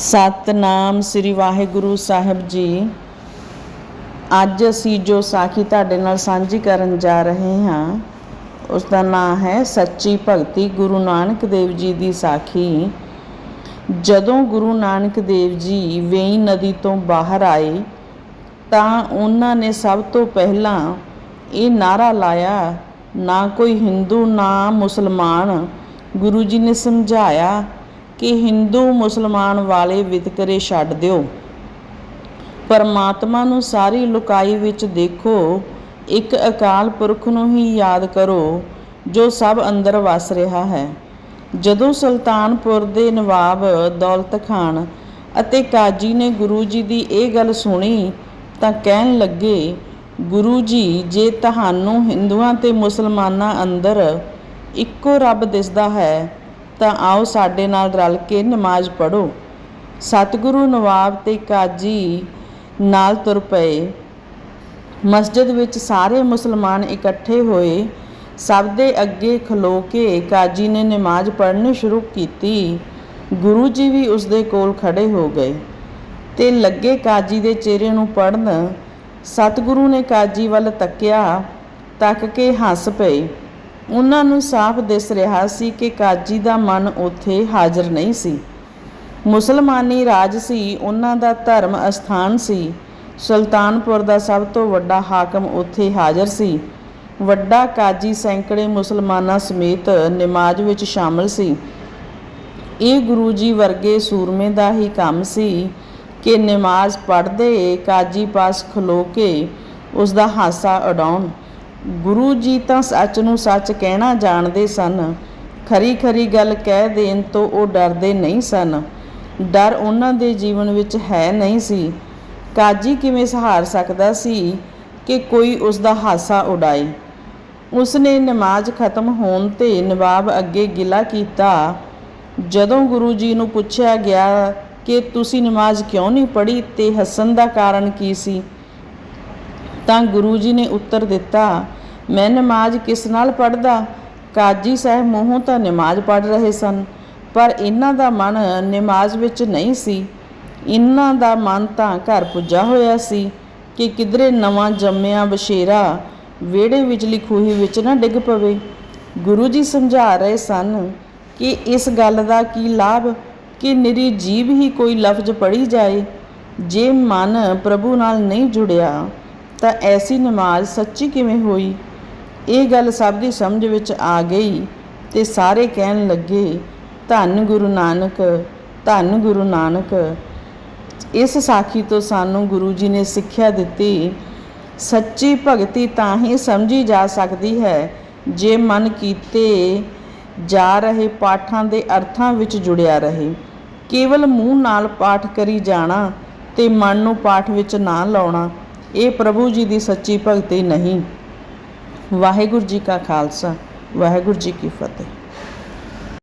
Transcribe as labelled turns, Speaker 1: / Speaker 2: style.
Speaker 1: ਸਤਨਾਮ ਸ੍ਰੀ ਵਾਹਿਗੁਰੂ ਸਾਹਿਬ ਜੀ। ਅੱਜ ਅਸੀਂ ਜੋ ਸਾਖੀ ਤੁਹਾਡੇ ਨਾਲ ਸਾਂਝੀ ਕਰਨ ਜਾ ਰਹੇ ਹਾਂ, ਉਸ ਦਾ ਨਾਮ ਹੈ ਸੱਚੀ ਭਗਤੀ ਗੁਰੂ ਨਾਨਕ ਦੇਵ ਜੀ ਦੀ ਸਾਖੀ। ਜਦੋਂ ਗੁਰੂ ਨਾਨਕ ਦੇਵ ਜੀ ਵੇਈ ਨਦੀ ਤੋਂ ਬਾਹਰ ਆਏ, ਤਾਂ ਉਹਨਾਂ ਨੇ ਸਭ ਤੋਂ ਪਹਿਲਾਂ ਇਹ ਨਾਰਾ ਲਾਇਆ, ਨਾ ਕੋਈ ਹਿੰਦੂ ਨਾ ਮੁਸਲਮਾਨ, ਗੁਰੂ ਜੀ ਨੇ ਸਮਝਾਇਆ ਕਿ ਹਿੰਦੂ ਮੁਸਲਮਾਨ ਵਾਲੇ ਵਿਤਕਰੇ ਛੱਡ ਦਿਓ। ਪਰਮਾਤਮਾ ਨੂੰ ਸਾਰੀ ਲੁਕਾਈ ਵਿੱਚ ਦੇਖੋ। ਇੱਕ ਅਕਾਲ ਪੁਰਖ ਨੂੰ ਹੀ ਯਾਦ ਕਰੋ, ਜੋ ਸਭ ਅੰਦਰ ਵਸ ਰਿਹਾ ਹੈ। ਜਦੋਂ ਸੁਲਤਾਨਪੁਰ ਦੇ ਨਵਾਬ ਦੌਲਤ ਖਾਨ ਅਤੇ ਕਾਜੀ ਨੇ ਗੁਰੂ ਜੀ ਦੀ ਇਹ ਗੱਲ ਸੁਣੀ, ਤਾਂ ਕਹਿਣ ਲੱਗੇ, ਗੁਰੂ ਜੀ, ਜੇ ਤੁਹਾਨੂੰ ਹਿੰਦੂਆਂ ਤੇ ਮੁਸਲਮਾਨਾਂ ਅੰਦਰ ਇੱਕੋ ਰੱਬ ਦਿਸਦਾ ਹੈ ਤਾਂ ਆਓ ਸਾਡੇ ਨਾਲ ਰਲ ਕੇ ਨਮਾਜ਼ ਪੜੋ ਸਤਿਗੁਰੂ ਨਵਾਬ ਤੇ ਕਾਜੀ ਨਾਲ ਤੁਰ ਪਏ। ਮਸਜਿਦ ਵਿੱਚ ਸਾਰੇ ਮੁਸਲਮਾਨ ਇਕੱਠੇ ਹੋਏ। ਸਭ ਦੇ ਅੱਗੇ ਖਲੋ ਕੇ ਕਾਜੀ ਨੇ ਨਮਾਜ਼ ਪੜ੍ਹਨੀ ਸ਼ੁਰੂ ਕੀਤੀ। ਗੁਰੂ ਜੀ ਵੀ ਉਸ ਦੇ ਕੋਲ ਖੜੇ ਹੋ ਗਏ ਤੇ ਲੱਗੇ ਕਾਜੀ ਦੇ ਚਿਹਰੇ ਨੂੰ ਪੜਨ ਸਤਿਗੁਰੂ ਨੇ ਕਾਜੀ ਵੱਲ ਤੱਕਿਆ, ਤੱਕ ਕੇ ਹੱਸ ਪਏ। ਉਹਨਾਂ ਨੂੰ ਸਾਫ਼ ਦਿਸ ਰਿਹਾ ਸੀ ਕਿ ਕਾਜੀ ਦਾ ਮਨ ਉੱਥੇ ਹਾਜ਼ਰ ਨਹੀਂ ਸੀ। ਮੁਸਲਮਾਨੀ ਰਾਜ ਸੀ, ਉਹਨਾਂ ਦਾ ਧਰਮ ਅਸਥਾਨ ਸੀ। ਸੁਲਤਾਨਪੁਰ ਦਾ ਸਭ ਤੋਂ ਵੱਡਾ ਹਾਕਮ ਉੱਥੇ ਹਾਜ਼ਰ ਸੀ। ਵੱਡਾ ਕਾਜੀ ਸੈਂਕੜੇ ਮੁਸਲਮਾਨਾਂ ਸਮੇਤ ਨਮਾਜ਼ ਵਿੱਚ ਸ਼ਾਮਲ ਸੀ। ਇਹ ਗੁਰੂ ਜੀ ਵਰਗੇ ਸੂਰਮੇ ਦਾ ਹੀ ਕੰਮ ਸੀ ਕਿ ਨਮਾਜ਼ ਪੜ੍ਹਦੇ ਕਾਜੀ ਪਾਸ ਖਲੋ ਕੇ ਉਸ ਦਾ ਹਾਸਾ ਉਡਾਉਣ। ਗੁਰੂ ਜੀ ਤਾਂ ਸੱਚ ਨੂੰ ਸੱਚ ਕਹਿਣਾ ਜਾਣਦੇ ਸਨ। ਖਰੀ ਖਰੀ ਗੱਲ ਕਹਿ ਦੇਣ ਤੋਂ ਉਹ ਡਰਦੇ ਨਹੀਂ ਸਨ। ਡਰ ਉਹਨਾਂ ਦੇ ਜੀਵਨ ਵਿੱਚ ਹੈ ਨਹੀਂ ਸੀ। ਕਾਜੀ ਕਿਵੇਂ ਸਹਾਰ ਸਕਦਾ ਸੀ ਕਿ ਕੋਈ ਉਸ ਦਾ ਹਾਸਾ ਉਡਾਏ? ਉਸ ਨੇ ਨਮਾਜ਼ ਖਤਮ ਹੋਣ ਤੇ ਨਵਾਬ ਅੱਗੇ ਗਿਲਾ ਕੀਤਾ। ਜਦੋਂ ਗੁਰੂ ਜੀ ਨੂੰ ਪੁੱਛਿਆ ਗਿਆ ਕਿ ਤੁਸੀਂ ਨਮਾਜ਼ ਕਿਉਂ ਨਹੀਂ ਪੜ੍ਹੀ ਤੇ ਹੱਸਣ ਦਾ ਕਾਰਨ ਕੀ ਸੀ? ਤਾਂ ਗੁਰੂ ਜੀ ਨੇ ਉੱਤਰ ਦਿੱਤਾ, ਮੈਂ ਨਮਾਜ਼ ਕਿਸ ਨਾਲ ਪੜਦਾ ਕਾਜੀ ਸਾਹਿਬ ਮੂੰਹੋਂ ਤਾਂ ਨਮਾਜ਼ ਪੜ ਰਹੇ ਸਨ, ਪਰ ਇਹਨਾਂ ਦਾ ਮਨ ਨਮਾਜ਼ ਵਿੱਚ ਨਹੀਂ ਸੀ। ਇਹਨਾਂ ਦਾ ਮਨ ਤਾਂ ਘਰ ਪੁੱਜਾ ਹੋਇਆ ਸੀ ਕਿ ਕਿਧਰੇ ਨਵਾਂ ਜੰਮਿਆ ਬਸ਼ੇਰਾ ਵਿਹੜੇ ਵਿਚਲੀ ਖੂਹੀ ਵਿੱਚ ਨਾ ਡਿੱਗ ਪਵੇ। ਗੁਰੂ ਜੀ ਸਮਝਾ ਰਹੇ ਸਨ ਕਿ ਇਸ ਗੱਲ ਦਾ ਕੀ ਲਾਭ ਕਿ ਨਿਰੀ ਜੀਵ ਹੀ ਕੋਈ ਲਫ਼ਜ਼ ਪੜੀ ਜਾਏ, ਜੇ ਮਨ ਪ੍ਰਭੂ ਨਾਲ ਨਹੀਂ ਜੁੜਿਆ। ਤਾਂ ਐਸੀ ਨਮਾਜ਼ ਸੱਚੀ ਕਿਵੇਂ ਹੋਈ? ਇਹ ਗੱਲ ਸਭ ਦੀ ਸਮਝ ਵਿੱਚ ਆ ਗਈ ਤੇ ਸਾਰੇ ਕਹਿਣ ਲੱਗੇ, ਧੰਨ ਗੁਰੂ ਨਾਨਕ, ਧੰਨ ਗੁਰੂ ਨਾਨਕ। ਇਸ ਸਾਖੀ ਤੋਂ ਸਾਨੂੰ ਗੁਰੂ ਜੀ ਨੇ ਸਿੱਖਿਆ ਦਿੱਤੀ, ਸੱਚੀ ਭਗਤੀ ਤਾਂ ਹੀ ਸਮਝੀ ਜਾ ਸਕਦੀ ਹੈ ਜੇ ਮਨ ਕੀਤੇ ਜਾ ਰਹੇ ਪਾਠਾਂ ਦੇ ਅਰਥਾਂ ਵਿੱਚ ਜੁੜਿਆ ਰਹੇ। ਕੇਵਲ ਮੂੰਹ ਨਾਲ ਪਾਠ ਕਰੀ ਜਾਣਾ ਤੇ ਮਨ ਨੂੰ ਪਾਠ ਵਿੱਚ ਨਾ ਲਾਉਣਾ। ਇਹ ਪ੍ਰਭੂ ਜੀ ਦੀ ਸੱਚੀ ਭਗਤੀ ਨਹੀਂ। ਵਾਹਿਗੁਰੂ ਜੀ ਕਾ ਖਾਲਸਾ, ਵਾਹਿਗੁਰੂ ਜੀ ਕੀ ਫਤਿਹ।